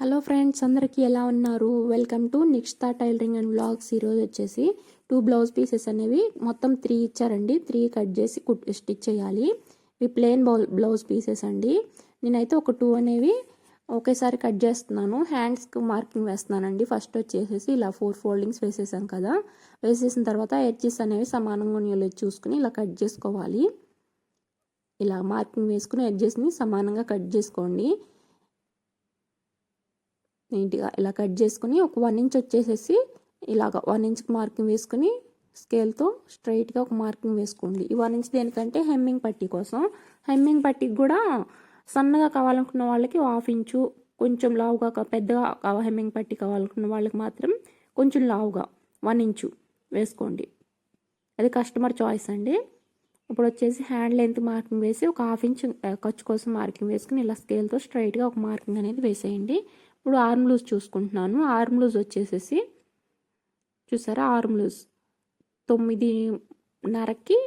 Hello friends అందరికీ ఎలా ఉన్నారు? వెల్కమ్ టు నిక్స్తా టైలరింగ్ అండ్ బ్లాగ్స్ ఈరోజు వచ్చేసి టూ బ్లౌజ్ పీసెస్ అనేవి మొత్తం త్రీ ఇచ్చారండి. త్రీ కట్ చేసి కుట్ స్టిచ్ చేయాలి. ఇవి ప్లెయిన్ బ్లౌజ్ పీసెస్ అండి. నేనైతే ఒక టూ అనేవి ఒకేసారి కట్ చేస్తున్నాను. హ్యాండ్స్కి మార్కింగ్ వేస్తున్నానండి. ఫస్ట్ వచ్చేసేసి ఇలా ఫోర్ ఫోల్డింగ్స్ వేసేసాం కదా. వేసేసిన తర్వాత ఎడ్జెస్ అనేవి సమానంగా ఉన్నాయో చూసుకుని ఇలా కట్ చేసుకోవాలి. ఇలా మార్కింగ్ వేసుకుని ఎడ్జెస్ని సమానంగా కట్ చేసుకోండి. నీట్గా ఇలా కట్ చేసుకుని ఒక వన్ ఇంచ్ వచ్చేసేసి ఇలాగ వన్ ఇంచ్కి మార్కింగ్ వేసుకుని స్కేల్తో స్ట్రైట్గా ఒక మార్కింగ్ వేసుకోండి. ఈ వన్ ఇంచ్ దేనికంటే హెమ్మింగ్ పట్టీ కోసం. హెమ్మింగ్ పట్టీకి కూడా సన్నగా కావాలనుకున్న వాళ్ళకి హాఫ్ ఇంచు కొంచెం లావుగా పెద్దగా హెమ్మింగ్ పట్టీ కావాలనుకున్న వాళ్ళకి మాత్రం కొంచెం లావుగా వన్ ఇంచు వేసుకోండి. అది కస్టమర్ చాయిస్ అండి. ఇప్పుడు వచ్చేసి హ్యాండ్ లెంత్ మార్కింగ్ వేసి ఒక హాఫ్ ఇంచ్ ఖర్చు కోసం మార్కింగ్ వేసుకుని ఇలా స్కేల్తో స్ట్రైట్గా ఒక మార్కింగ్ అనేది వేసేయండి. ఇప్పుడు ఆర్మ్ లూజ్ చూసుకుంటున్నాను. ఆర్మ్ లూజ్ వచ్చేసేసి చూసారా? ఆర్మ్ లూజ్ తొమ్మిదిన్నరకి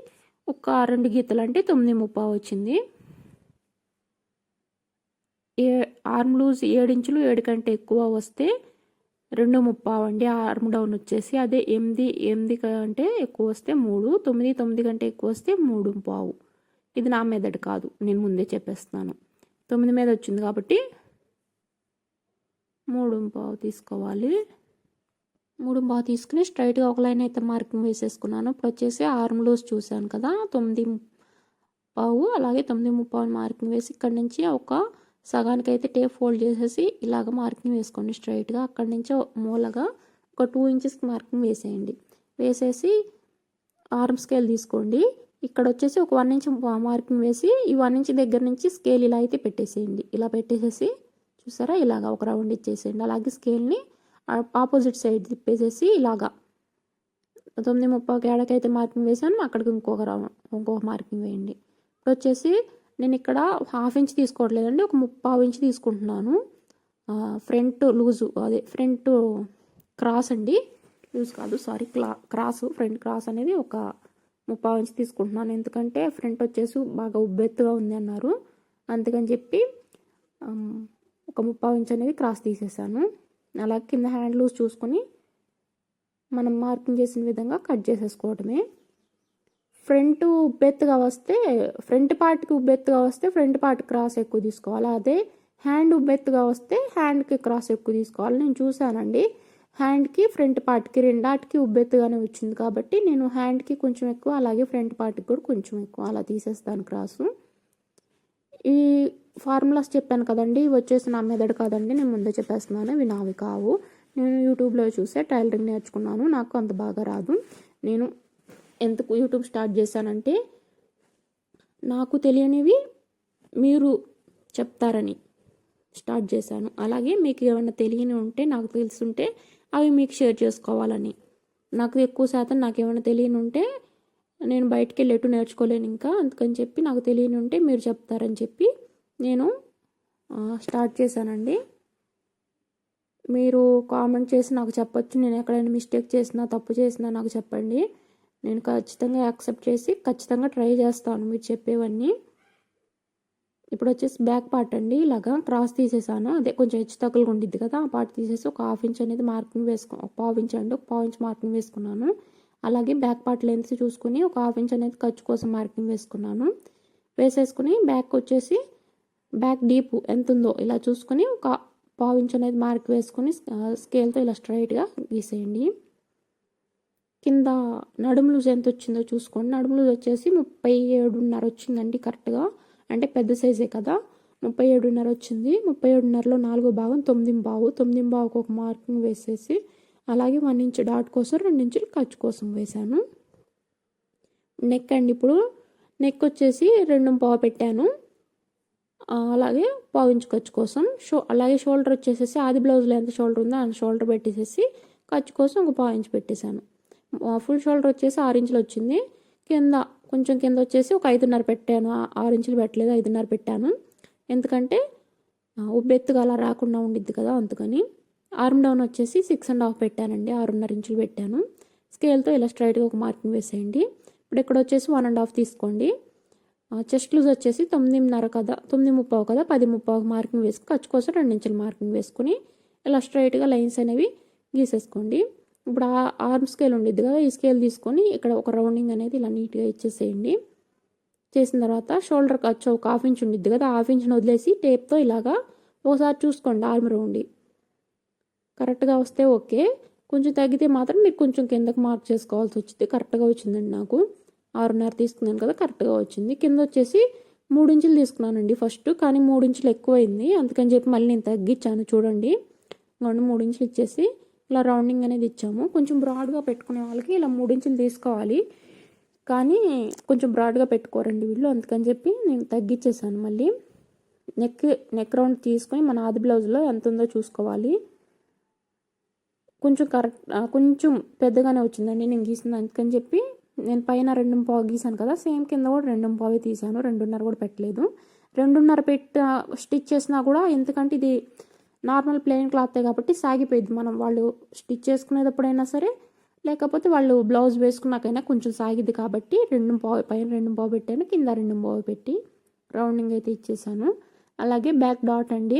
ఒక రెండు గీతలు అంటే తొమ్మిది ముప్పా వచ్చింది. ఏ ఆర్మ్ లూజ్ ఏడించులు ఏడు కంటే ఎక్కువ వస్తే రెండు ముప్పావు అండి. ఆర్మ్ డౌన్ వచ్చేసి అదే ఎనిమిది ఎనిమిది కంటే ఎక్కువ వస్తే మూడు తొమ్మిది తొమ్మిది కంటే ఎక్కువ వస్తే మూడు పావు. ఇది నా మెదడు కాదు. నేను ముందే చెప్పేస్తాను తొమ్మిది మీద వచ్చింది కాబట్టి మూడు పావు తీసుకోవాలి. మూడు పావు తీసుకుని స్ట్రైట్గా ఒక లైన్ అయితే మార్కింగ్ వేసేసుకున్నాను. ఇప్పుడు వచ్చేసి ఆర్మ్ లూజ్ చూశాను కదా తొమ్మిది పావు అలాగే తొమ్మిది ముప్పావు మార్కింగ్ వేసి ఇక్కడ నుంచి ఒక సగానికి అయితే టేప్ ఫోల్డ్ చేసేసి ఇలాగ మార్కింగ్ వేసుకోండి స్ట్రైట్గా. అక్కడి నుంచి మూలగా ఒక టూ ఇంచెస్కి మార్కింగ్ వేసేయండి. వేసేసి ఆర్మ్ స్కేల్ తీసుకోండి. ఇక్కడ వచ్చేసి ఒక వన్ ఇంచ్ మార్కింగ్ వేసి ఈ వన్ ఇంచ్ దగ్గర నుంచి స్కేల్ ఇలా అయితే పెట్టేసేయండి. ఇలా పెట్టేసేసి చూసారా? ఇలాగా ఒక రౌండ్ ఇచ్చేసేయండి. అలాగే స్కేల్ని ఆపోజిట్ సైడ్ తిప్పేసేసి ఇలాగా తొమ్మిది ముప్పై ఏడకైతే మార్కింగ్ వేసాను. అక్కడికి ఇంకొక రౌండ్ ఇంకొక మార్కింగ్ వేయండి. ఇప్పుడు వచ్చేసి నేను ఇక్కడ హాఫ్ ఇంచ్ తీసుకోవట్లేదండి. ఒక ముప్పావు ఇంచ్ తీసుకుంటున్నాను. ఫ్రంట్ లూజు అదే ఫ్రంట్ క్రాస్ అండి. లూజ్ కాదు సారీ క్లా క్రాస్ ఫ్రంట్ క్రాస్ అనేది ఒక ముప్పావు ఇంచ్ తీసుకుంటున్నాను. ఎందుకంటే ఫ్రంట్ వచ్చేసి బాగా ఉబ్బెత్తుగా ఉంది అన్నారు. అందుకని చెప్పి ఒక ముప్పావు ఇంచ్ అనేది క్రాస్ తీసేసాను. అలా కింద హ్యాండ్ లూజ్ చూసుకొని మనం మార్కింగ్ చేసిన విధంగా కట్ చేసేసుకోవడమే ఫ్రంట్ ఉబ్బెత్తుగా వస్తే ఫ్రంట్ పార్ట్కి ఉబ్బెత్తుగా వస్తే ఫ్రంట్ పార్ట్ క్రాస్ ఎక్కువ తీసుకోవాలి. అదే హ్యాండ్ ఉబ్బెత్తుగా వస్తే హ్యాండ్కి క్రాస్ ఎక్కువ తీసుకోవాలి. నేను చూశానండి. హ్యాండ్కి ఫ్రంట్ పార్ట్కి రెండాటికి ఉబ్బెత్తుగానే వచ్చింది కాబట్టి నేను హ్యాండ్కి కొంచెం ఎక్కువ అలాగే ఫ్రంట్ పార్ట్కి కూడా కొంచెం ఎక్కువ అలా తీసేస్తాను క్రాసు. ఈ ఫార్ములాస్ చెప్పాను కదండి ఇవి వచ్చేసి నా మెదడు కాదండి నేను ముందే చెప్పేస్తున్నాను ఇవి నావి కావు. నేను యూట్యూబ్లో చూసే టైలరింగ్ నేర్చుకున్నాను నాకు అంత బాగా రాదు. నేను ఎందుకు యూట్యూబ్ స్టార్ట్ చేశానంటే నాకు తెలియనివి మీరు చెప్తారని స్టార్ట్ చేశాను. అలాగే మీకు ఏమైనా తెలియని ఉంటే నాకు తెలుసుంటే అవి మీకు షేర్ చేసుకోవాలని. నాకు ఎక్కువ శాతం నాకు ఏమైనా తెలియని ఉంటే నేను బయటికి వెళ్ళి ఎటు నేర్చుకోలేను ఇంకా. అందుకని చెప్పి నాకు తెలియని ఉంటే మీరు చెప్తారని చెప్పి నేను స్టార్ట్ చేశానండి. మీరు కామెంట్ చేసి నాకు చెప్పొచ్చు. నేను ఎక్కడైనా మిస్టేక్ చేసినా తప్పు చేసినా నాకు చెప్పండి. నేను ఖచ్చితంగా యాక్సెప్ట్ చేసి ఖచ్చితంగా ట్రై చేస్తాను మీరు చెప్పేవన్నీ. ఇప్పుడు వచ్చేసి బ్యాక్ పార్ట్ అండి. ఇలాగా క్రాస్ తీసేసాను. అదే కొంచెం హెచ్చు తగ్గులుగా ఉండిద్ది కదా ఆ పార్ట్ తీసేసి ఒక హాఫ్ ఇంచ్ అనేది మార్కింగ్ వేసుకో ఒక పావు ఇంచ్ అండి ఒక పావు ఇంచ్ మార్కింగ్ వేసుకున్నాను. అలాగే బ్యాక్ పార్ట్ లెంత్ చూసుకుని ఒక హాఫ్ ఇంచ్ అనేది ఖర్చు కోసం మార్కింగ్ వేసుకున్నాను. వేసేసుకుని బ్యాక్ వచ్చేసి బ్యాక్ డీప్ ఎంత ఉందో ఇలా చూసుకొని ఒక పావు ఇంచ్ అనేది మార్క్ వేసుకొని స్కేల్తో ఇలా స్ట్రైట్గా గీసేయండి. కింద నడుము లూజ్ ఎంత వచ్చిందో చూసుకోండి. నడుము లూజ్ వచ్చేసి ముప్పై ఏడున్నర వచ్చిందండి కరెక్ట్గా. అంటే పెద్ద సైజే కదా. ముప్పై ఏడున్నర వచ్చింది. ముప్పై ఏడున్నరలో నాలుగో భాగం తొమ్మిది బావు. తొమ్మిది బావుకు ఒక మార్కింగ్ వేసేసి అలాగే వన్ ఇంచ్ డాట్ కోసం రెండు ఇంచులు ఖర్చు కోసం వేశాను. నెక్ అండి ఇప్పుడు. నెక్ వచ్చేసి రెండు పావు పెట్టాను. అలాగే పావు ఇంచు ఖర్చు కోసం. షో అలాగే షోల్డర్ వచ్చేసేసి ఆది బ్లౌజ్లో ఎంత షోల్డర్ ఉందో ఆ షోల్డర్ పెట్టేసేసి ఖర్చు కోసం ఒక పావు ఇంచు పెట్టేశాను. ఫుల్ షోల్డర్ వచ్చేసి ఆరు ఇంచులు వచ్చింది. కింద కొంచెం కింద వచ్చేసి ఒక ఐదున్నర పెట్టాను. ఆరు ఇంచులు పెట్టలేదు ఐదున్నర పెట్టాను. ఎందుకంటే ఉబ్బెత్తుగా అలా రాకుండా ఉండిద్ది కదా అందుకని. ఆర్మ్ డౌన్ వచ్చేసి సిక్స్ అండ్ హాఫ్ పెట్టానండి ఆరున్నర ఇంచులు పెట్టాను. స్కేల్తో ఇలా స్ట్రైట్గా ఒక మార్కింగ్ వేసేయండి. ఇప్పుడు ఇక్కడ వచ్చేసి వన్ అండ్ హాఫ్ తీసుకోండి. చెస్ట్ లూజ్ వచ్చేసి తొమ్మిదిన్నర కదా తొమ్మిది ముప్పావు కదా పది ముప్పావు మార్కింగ్ వేసుకుని ఖర్చు కోసం రెండు ఇంచులు మార్కింగ్ వేసుకుని ఇలా స్ట్రైట్గా లైన్స్ అనేవి గీసేసుకోండి. ఇప్పుడు ఆ ఆర్మ్ స్కేల్ ఉండిద్ది కదా ఈ స్కేల్ తీసుకొని ఇక్కడ ఒక రౌండింగ్ అనేది ఇలా నీట్గా ఇచ్చేసేయండి. చేసిన తర్వాత షోల్డర్ ఖర్చు ఒక హాఫ్ ఇంచ్ ఉండిద్ది కదా హాఫ్ ఇంచ్ని వదిలేసి టేప్తో ఇలాగా ఒకసారి చూసుకోండి ఆర్మ్ రౌండి కరెక్ట్గా వస్తే ఓకే. కొంచెం తగ్గితే మాత్రం మీరు కొంచెం కిందకు మార్క్ చేసుకోవాల్సి వచ్చింది. కరెక్ట్గా వచ్చిందండి నాకు. ఆరున్నర తీసుకున్నాను కదా కరెక్ట్గా వచ్చింది. కింద వచ్చేసి మూడు ఇంచులు తీసుకున్నానండి ఫస్ట్. కానీ మూడు ఇంచులు ఎక్కువైంది. అందుకని చెప్పి మళ్ళీ నేను తగ్గించాను చూడండి. రెండు మూడు ఇంచులు ఇచ్చేసి ఇలా రౌండింగ్ అనేది ఇచ్చాము. కొంచెం బ్రాడ్గా పెట్టుకునే వాళ్ళకి ఇలా మూడు ఇంచులు తీసుకోవాలి. కానీ కొంచెం బ్రాడ్గా పెట్టుకోరండి వీళ్ళు. అందుకని చెప్పి నేను తగ్గించేసాను మళ్ళీ. నెక్ నెక్ రౌండ్ తీసుకొని మన ఆది బ్లౌజ్లో ఎంత ఉందో చూసుకోవాలి. కొంచెం కరెక్ట్ కొంచెం పెద్దగానే వచ్చిందండి నేను గీసింది. అందుకని చెప్పి నేను పైన రెండు పావు గీసాను కదా సేమ్ కింద కూడా రెండు పావే తీసాను. రెండున్నర కూడా పెట్టలేదు. రెండున్నర పెట్టి స్టిచ్ చేసినా కూడా ఎందుకంటే ఇది నార్మల్ ప్లెయిన్ క్లాతే కాబట్టి సాగిపోయింది మనం వాళ్ళు స్టిచ్ చేసుకునేటప్పుడైనా సరే లేకపోతే వాళ్ళు బ్లౌజ్ వేసుకున్నాకైనా కొంచెం సాగిద్ది కాబట్టి రెండు పావు పైన రెండు పావు పెట్టాను కింద రెండు పావు పెట్టి రౌండింగ్ అయితే ఇచ్చేసాను. అలాగే బ్యాక్ డాట్ అండి.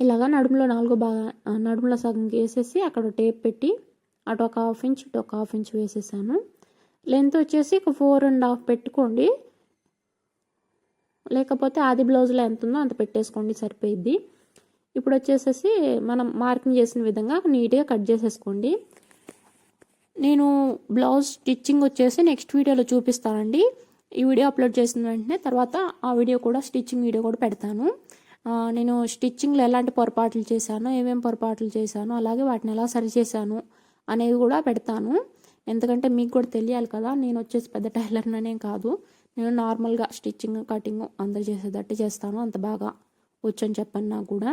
ఇలాగా నడుములో నాలుగో బాగా నడుములో సగం వేసేసి అక్కడ టేప్ పెట్టి అటు ఒక హాఫ్ ఇంచ్ ఇటు ఒక హాఫ్ ఇంచ్ వేసేసాను. లెంత్ వచ్చేసి ఒక ఫోర్ అండ్ హాఫ్ పెట్టుకోండి. లేకపోతే ఆది బ్లౌజ్లో ఎంత ఉందో అంత పెట్టేసుకోండి సరిపోయిద్ది. ఇప్పుడు వచ్చేసేసి మనం మార్కింగ్ చేసిన విధంగా నీట్గా కట్ చేసేసుకోండి. నేను బ్లౌజ్ స్టిచ్చింగ్ వచ్చేసి నెక్స్ట్ వీడియోలో చూపిస్తానండి. ఈ వీడియో అప్లోడ్ చేసిన వెంటనే తర్వాత ఆ వీడియో కూడా స్టిచ్చింగ్ వీడియో కూడా పెడతాను. నేను స్టిచ్చింగ్లో ఎలాంటి పొరపాట్లు చేశాను ఏమేమి పొరపాట్లు చేశాను అలాగే వాటిని ఎలా సరి చేశాను అనేది కూడా పెడతాను. ఎందుకంటే మీకు కూడా తెలియాలి కదా నేను వచ్చేసి పెద్ద టైలర్ననే కాదు. నేను నార్మల్గా స్టిచ్చింగ్ కటింగ్ అందరు చేసేటట్టు చేస్తాను. అంత బాగా వచ్చని చెప్పండి నాకు కూడా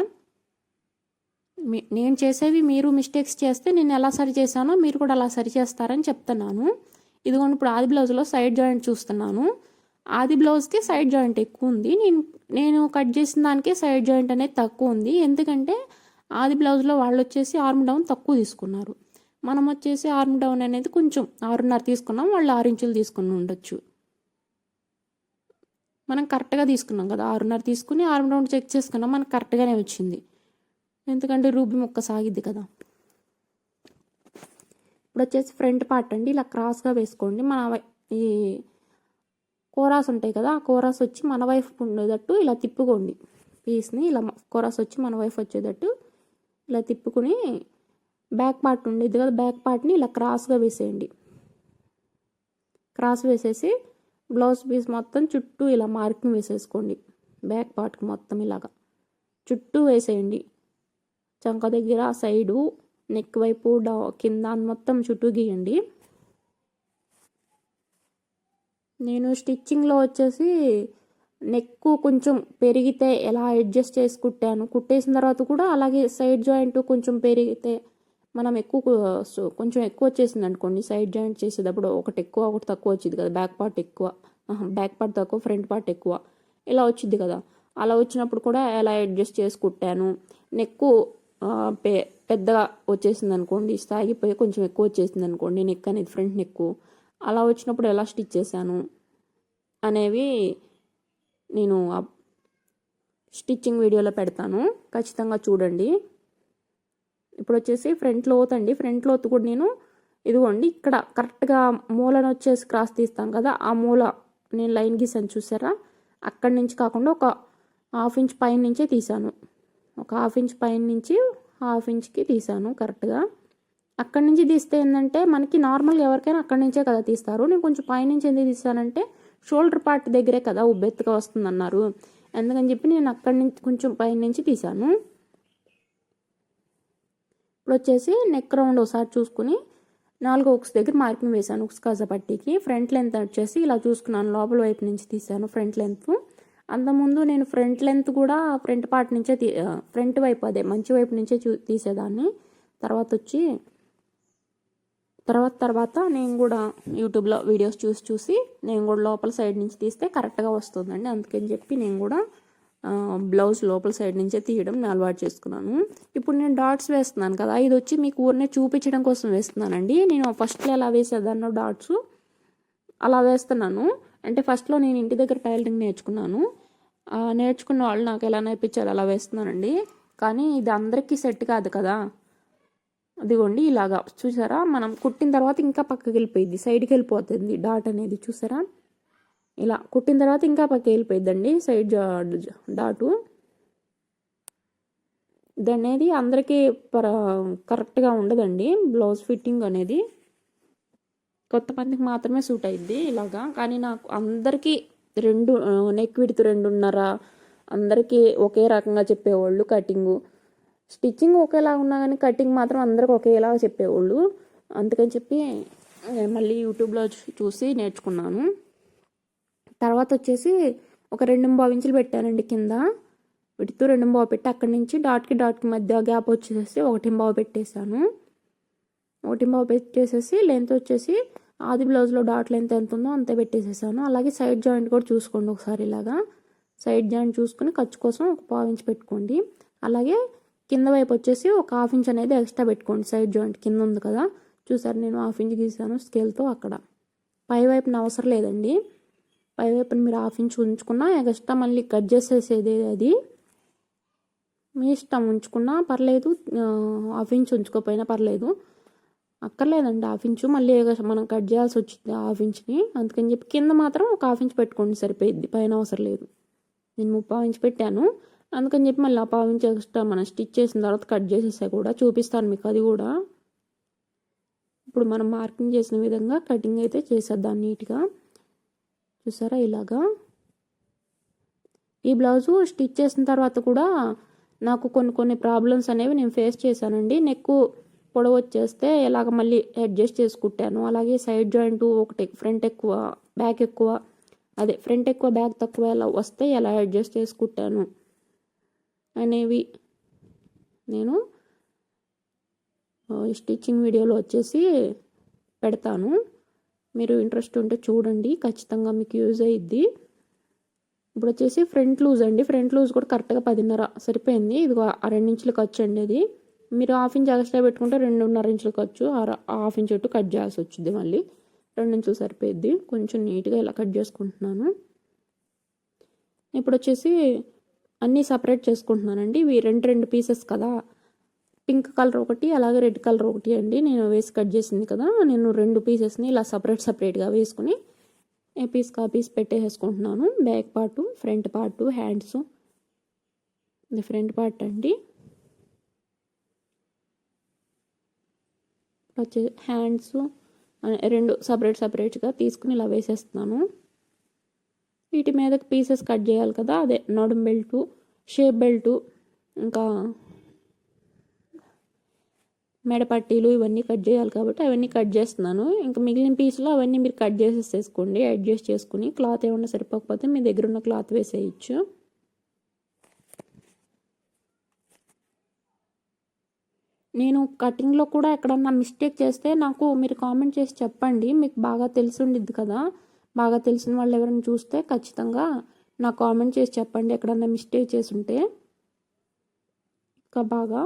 నేను చేసేవి మీరు మిస్టేక్స్ చేస్తే నేను ఎలా సరి చేశానో మీరు కూడా అలా సరి చేస్తారని చెప్తున్నాను. ఇదిగోండి ఇప్పుడు ఆది బ్లౌజ్లో సైడ్ జాయింట్ చూస్తున్నాను. ఆది బ్లౌజ్కి సైడ్ జాయింట్ ఎక్కువ ఉంది. నేను నేను కట్ చేసిన దానికి సైడ్ జాయింట్ అనేది తక్కువ ఉంది. ఎందుకంటే ఆది బ్లౌజ్లో వాళ్ళు వచ్చేసి ఆర్మ్ డౌన్ తక్కువ తీసుకున్నారు. మనం వచ్చేసి ఆర్మ్ డౌన్ అనేది కొంచెం ఆరున్నర తీసుకున్నాం. వాళ్ళు ఆరు ఇంచులు తీసుకుని ఉండొచ్చు. మనం కరెక్ట్గా తీసుకున్నాం కదా ఆరున్నర తీసుకుని ఆర్మ్ డౌన్ చెక్ చేసుకున్నాం. మనకు కరెక్ట్గానే వచ్చింది. ఎందుకంటే రూబీ మొక్క సాగిద్ది కదా. ఇప్పుడు వచ్చేసి ఫ్రంట్ పార్ట్ అండి. ఇలా క్రాస్గా వేసుకోండి. మన ఈ కోరాస్ ఉంటాయి కదా ఆ కోరాస్ వచ్చి మన వైఫ్ ఉండేటట్టు ఇలా తిప్పుకోండి. పీస్ని ఇలా కోరాస్ వచ్చి మన వైఫ్ వచ్చేటట్టు ఇలా తిప్పుకుని బ్యాక్ పార్ట్ ఉండేది కదా బ్యాక్ పార్ట్ని ఇలా క్రాస్గా వేసేయండి. క్రాస్ వేసేసి బ్లౌజ్ పీస్ మొత్తం చుట్టూ ఇలా మార్కింగ్ వేసేసుకోండి. బ్యాక్ పార్ట్కి మొత్తం ఇలాగా. చుట్టూ వేసేయండి. చంక దగ్గర సైడు నెక్ వైపు డా కింద మొత్తం చుట్టూ గీయండి. నేను స్టిచ్చింగ్లో వచ్చేసి నెక్ కొంచెం పెరిగితే ఎలా అడ్జస్ట్ చేసి కుట్టాను. కుట్టేసిన తర్వాత కూడా అలాగే సైడ్ జాయింట్ కొంచెం పెరిగితే మనం ఎక్కువ కొంచెం ఎక్కువ వచ్చేసింది అనుకోండి. సైడ్ జాయింట్ చేసేటప్పుడు ఒకటి ఎక్కువ ఒకటి తక్కువ వచ్చింది కదా. బ్యాక్ పార్ట్ ఎక్కువ. బ్యాక్ పార్ట్ తక్కువ ఫ్రంట్ పార్ట్ ఎక్కువ. ఇలా వచ్చింది కదా. అలా వచ్చినప్పుడు కూడా ఎలా అడ్జస్ట్ చేసి కుట్టాను. నెక్కు పె పెద్దగా వచ్చేసింది అనుకోండి. సాగిపోయి కొంచెం ఎక్కువ వచ్చేసింది అనుకోండి. నెక్ అనేది ఫ్రంట్ నెక్ అలా వచ్చినప్పుడు ఎలా స్టిచ్ చేశాను అనేవి నేను స్టిచ్చింగ్ వీడియోలో పెడతాను. ఖచ్చితంగా చూడండి. ఇప్పుడు వచ్చేసి ఫ్రంట్ లోత్ అండి. ఫ్రంట్ లోత్ కూడా నేను ఇదిగోండి ఇక్కడ కరెక్ట్గా మూలను వచ్చేసి క్రాస్ తీస్తాను కదా ఆ మూల నేను లైన్ గీసాను చూసారా? అక్కడి నుంచి కాకుండా ఒక హాఫ్ ఇంచ్ పైన నుంచే తీసాను ఒక హాఫ్ ఇంచ్ పైన నుంచి హాఫ్ ఇంచ్కి తీసాను కరెక్ట్గా. అక్కడి నుంచి తీస్తే ఏంటంటే మనకి నార్మల్గా ఎవరికైనా అక్కడి నుంచే కదా తీస్తారు. నేను కొంచెం పైనుంచి ఎందుకు తీసానంటే షోల్డర్ పార్ట్ దగ్గరే కదా ఉబ్బెత్తుగా వస్తుంది అన్నారు ఎందుకని చెప్పి నేను అక్కడి నుంచి కొంచెం పైన నుంచి తీసాను ఇప్పుడు వచ్చేసి నెక్ రౌండ్ ఒకసారి చూసుకుని నాలుగో ఉక్స్ దగ్గర మార్కింగ్ వేశాను. ఉక్స్ కాజా పట్టీకి. ఫ్రంట్ లెంత్ వచ్చేసి ఇలా చూసుకున్నాను. లోపల వైపు నుంచి తీసాను ఫ్రంట్ లెంత్ అంతకుముందు నేను ఫ్రంట్ లెంత్ కూడా ఫ్రంట్ పార్ట్ నుంచే తీ ఫ్రంట్ వైపు అదే మంచి వైపు నుంచే చూ తీసేదాన్ని. తర్వాత వచ్చి తర్వాత తర్వాత నేను కూడా యూట్యూబ్లో వీడియోస్ చూసి చూసి నేను కూడా లోపల సైడ్ నుంచి తీస్తే కరెక్ట్గా వస్తుందండి. అందుకని చెప్పి నేను కూడా బ్లౌజ్ లోపల సైడ్ నుంచే తీయడం నేను అలవాటు చేసుకున్నాను. ఇప్పుడు నేను డాట్స్ వేస్తున్నాను కదా ఇది వచ్చి మీకు ఊరినే చూపించడం కోసం వేస్తున్నానండి. నేను ఫస్ట్లో ఎలా వేసేదాన్నో డాట్స్ అలా వేస్తున్నాను. అంటే ఫస్ట్లో నేను ఇంటి దగ్గర టైలరింగ్ నేర్చుకున్నాను. నేర్చుకున్న వాళ్ళు నాకు ఎలా నేర్పించారు అలా వేస్తున్నానండి. కానీ ఇది అందరికీ సెట్ కాదు కదా. అదిగోండి ఇలాగా. చూసారా? మనం కుట్టిన తర్వాత ఇంకా పక్కకి వెళ్ళిపోయింది సైడ్కి వెళ్ళిపోతుంది. డాట్ అనేది చూసారా? ఇలా కుట్టిన తర్వాత ఇంకా పక్కకి వెళ్ళిపోయిందండి సైడ్ జా- డాటు. ఇది అనేది అందరికీ పర కరెక్ట్గా ఉండదండి. బ్లౌజ్ ఫిట్టింగ్ అనేది కొంతమందికి మాత్రమే సూట్ అయింది ఇలాగా. కానీ నాకు అందరికీ రెండు నెక్ విడుతు రెండున్నర అందరికీ ఒకే రకంగా చెప్పేవాళ్ళు కటింగు. స్టిచ్చింగ్ ఒకేలా ఉన్నా కానీ కటింగ్ మాత్రం అందరికి ఒకేలాగా చెప్పేవాళ్ళు. అందుకని చెప్పి మళ్ళీ యూట్యూబ్లో చూసి నేర్చుకున్నాను. తర్వాత వచ్చేసి ఒక రెండు బావు ఇంచులు పెట్టానండి కింద. పెడుతూ రెండు బావు పెట్టి అక్కడి నుంచి డాట్కి డాట్కి మధ్య గ్యాప్ వచ్చేసి ఒకటి బావు పెట్టేశాను. ఒకటి బావు పెట్టేసేసి లెంత్ వచ్చేసి ఆది బ్లౌజ్లో డాట్ లెంత్ ఎంత ఉందో అంతే పెట్టేసేసాను. అలాగే సైడ్ జాయింట్ కూడా చూసుకోండి ఒకసారి ఇలాగా. సైడ్ జాయింట్ చూసుకుని ఖర్చు కోసం ఒక పావు ఇంచ్ పెట్టుకోండి. అలాగే కింద వైపు వచ్చేసి ఒక హాఫ్ ఇంచ్ అనేది ఎక్స్ట్రా పెట్టుకోండి. సైడ్ జాయింట్ కింద ఉంది కదా. చూసారు? నేను హాఫ్ ఇంచ్ గీసాను స్కేల్తో అక్కడ. పై వైపున అవసరం లేదండి. పై వైపున మీరు హాఫ్ ఇంచ్ ఉంచుకున్నా ఎక్స్ట్రా మళ్ళీ కట్ చేసేసేది అది. మీ ఇష్టం ఉంచుకున్నా పర్లేదు. హాఫ్ ఇంచ్ ఉంచుకోపోయినా పర్లేదు. అక్కర్లేదండి హాఫ్ ఇంచు. మళ్ళీ మనం కట్ చేయాల్సి వచ్చింది హాఫ్ ఇంచ్ని. అందుకని చెప్పి కింద మాత్రం ఒక హాఫ్ ఇంచ్ పెట్టుకోండి సరిపోయిద్ది. పైన అవసరం లేదు. నేను ముప్పై ఇంచ్ పెట్టాను. అందుకని చెప్పి మళ్ళీ ఆ పావు ఎక్స్ట్రా మనం స్టిచ్ చేసిన తర్వాత కట్ చేసేసా కూడా. చూపిస్తాను మీకు అది కూడా. ఇప్పుడు మనం మార్కింగ్ చేసిన విధంగా కటింగ్ అయితే చేసేద్దాం నీట్గా. చూసారా ఇలాగా? ఈ బ్లౌజు స్టిచ్ చేసిన తర్వాత కూడా నాకు కొన్ని కొన్ని ప్రాబ్లమ్స్ అనేవి నేను ఫేస్ చేశానండి. నెక్ పొడవు వచ్చేస్తే ఇలాగ మళ్ళీ అడ్జస్ట్ చేసుకుంటాను. అలాగే సైడ్ జాయింట్ ఒకటి ఫ్రంట్ ఎక్కువ బ్యాక్ ఎక్కువ అదే ఫ్రంట్ ఎక్కువ బ్యాక్ తక్కువ ఎలా వస్తే ఎలా అడ్జస్ట్ చేసుకుంటాను. అనేవి. నేను స్టిచ్చింగ్ వీడియోలో వచ్చేసి పెడతాను. మీరు ఇంట్రెస్ట్ ఉంటే చూడండి ఖచ్చితంగా మీకు యూజ్ అయ్యిద్ది ఇప్పుడు వచ్చేసి ఫ్రంట్ లూజ్ అండి. ఫ్రంట్ లూజ్ కూడా కరెక్ట్గా పదిన్నర సరిపోయింది. ఇది ఆ రెండు ఇంచులు ఖర్చు అండి అది. మీరు హాఫ్ ఇంచ్ ఎక్స్ట్రా పెట్టుకుంటే రెండున్నర ఇంచులు ఖర్చు. ఆ- హాఫ్ ఇంచ్ ఇటు కట్ చేయాల్సి వచ్చింది మళ్ళీ. రెండు ఇంచులు సరిపోయిద్ది. కొంచెం నీట్గా ఇలా కట్ చేసుకుంటున్నాను. ఇప్పుడు వచ్చేసి అన్నీ సపరేట్ చేసుకుంటున్నానండి. ఇవి రెండు రెండు పీసెస్ కదా. పింక్ కలర్ ఒకటి అలాగే రెడ్ కలర్ ఒకటి అండి. నేను వేసి కట్ చేసింది కదా. నేను రెండు పీసెస్ని ఇలా సపరేట్ సపరేట్గా వేసుకుని ఏ పీస్ కా పీస్ పెట్టేసుకుంటున్నాను back part front part hands. ఇది ఫ్రంట్ పార్ట్ అండి. వచ్చే హ్యాండ్స్ రెండు సపరేట్ సపరేట్గా తీసుకుని ఇలా వేసేస్తున్నాను. వీటి మీదకి పీసెస్ కట్ చేయాలి కదా అదే నడుం బెల్టు షేప్ బెల్టు ఇంకా మెడపట్టీలు ఇవన్నీ కట్ చేయాలి కాబట్టి అవన్నీ కట్ చేస్తున్నాను. ఇంకా మిగిలిన పీసులు అవన్నీ మీరు కట్ చేసేసేసుకోండి అడ్జస్ట్ చేసుకుని క్లాత్ ఏమన్నా సరిపోకపోతే మీ దగ్గర ఉన్న క్లాత్ వేసేయచ్చు. నేను కటింగ్లో కూడా ఎక్కడన్నా మిస్టేక్ చేస్తే నాకు మీరు కామెంట్ చేసి చెప్పండి మీకు బాగా తెలిసి ఉండిద్ది కదా. బాగా తెలిసిన వాళ్ళు ఎవరైనా చూస్తే ఖచ్చితంగా నాకు కామెంట్ చేసి చెప్పండి. ఎక్కడన్నా మిస్టేక్ చేసి ఉంటే ఇంకా బాగా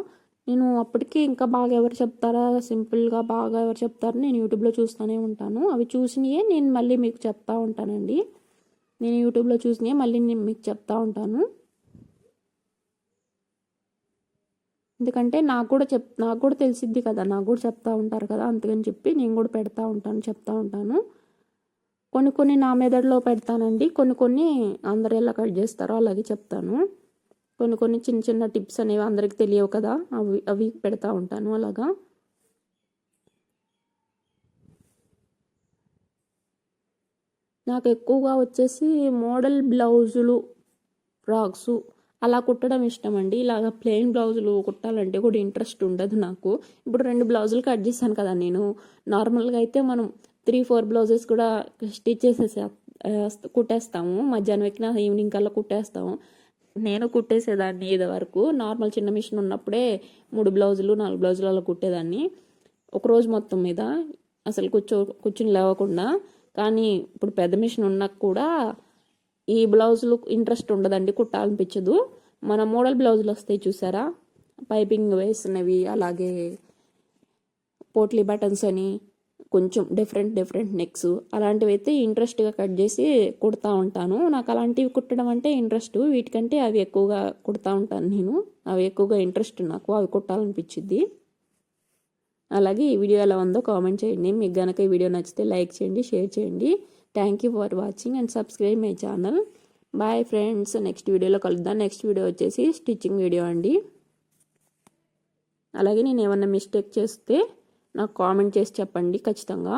నేను అప్పటికి ఇంకా బాగా ఎవరు చెప్తారా? సింపుల్గా బాగా ఎవరు చెప్తారో నేను యూట్యూబ్లో చూస్తూనే ఉంటాను. అవి చూసినయే నేను మళ్ళీ మీకు చెప్తా ఉంటానండి. నేను యూట్యూబ్లో చూసినయే మళ్ళీ నేను మీకు చెప్తా ఉంటాను. ఎందుకంటే నాకు కూడా చెప్ నాకు కూడా తెలిసిద్ది కదా. నాకు కూడా చెప్తా ఉంటారు కదా. అందుకని చెప్పి నేను కూడా పెడతా ఉంటాను చెప్తా ఉంటాను. కొన్ని కొన్ని నా మెదడులో పెడతానండి. కొన్ని కొన్ని అందరు ఎలా కట్ చేస్తారో అలాగే చెప్తాను. కొన్ని కొన్ని చిన్న చిన్న టిప్స్ అనేవి అందరికి తెలియవు కదా. అవి అవి పెడతా ఉంటాను అలాగా. నాకు ఎక్కువగా వచ్చేసి మోడల్ బ్లౌజులు ఫ్రాక్స్ అలా కుట్టడం ఇష్టం అండి ఇలాగ ప్లెయిన్ బ్లౌజులు కుట్టాలంటే కూడా ఇంట్రెస్ట్ ఉండదు నాకు. ఇప్పుడు రెండు బ్లౌజులు కట్ చేశాను కదా నేను. నార్మల్గా అయితే మనం త్రీ ఫోర్ బ్లౌజెస్ కూడా స్టిచ్ చేసేసే కుట్టేస్తాము. మధ్యాహ్నం ఎక్కిన ఈవినింగ్ కల్లా కుట్టేస్తాము. నేను కుట్టేసేదాన్ని ఇది వరకు నార్మల్ చిన్న మిషన్ ఉన్నప్పుడే మూడు బ్లౌజులు నాలుగు బ్లౌజులు అలా కుట్టేదాన్ని. ఒక రోజు మొత్తం మీద అసలు కూర్చో కూర్చుని లేవకుండా. కానీ ఇప్పుడు పెద్ద మిషన్ ఉన్నా కూడా ఈ బ్లౌజులు ఇంట్రెస్ట్ ఉండదండి కుట్టాలనిపించదు. మన మోడల్ బ్లౌజులు వస్తాయి చూసారా? పైపింగ్ వేసినవి అలాగే పోట్లీ బటన్స్ అని కొంచెం డిఫరెంట్ డిఫరెంట్ నెక్స్ అలాంటివి అయితే ఇంట్రెస్ట్గా కట్ చేసి కుడతా ఉంటాను. నాకు అలాంటివి కుట్టడం అంటే ఇంట్రెస్ట్ వీటికంటే అవి ఎక్కువగా కుడతా ఉంటాను నేను. అవి ఎక్కువగా ఇంట్రెస్ట్ నాకు. అవి కుట్టాలనిపించింది అలాగే ఈ వీడియో ఎలా ఉందో కామెంట్ చేయండి. మీకు గనక ఈ వీడియో నచ్చితే లైక్ చేయండి షేర్ చేయండి. Thank you for watching and subscribe my channel bye friends next వీడియోలో కలుద్దాం. నెక్స్ట్ వీడియో వచ్చేసి స్టిచ్చింగ్ వీడియో అండి. అలాగే నేను ఏమన్నా మిస్టేక్ చేస్తే నాకు కామెంట్ చేసి చెప్పండి ఖచ్చితంగా.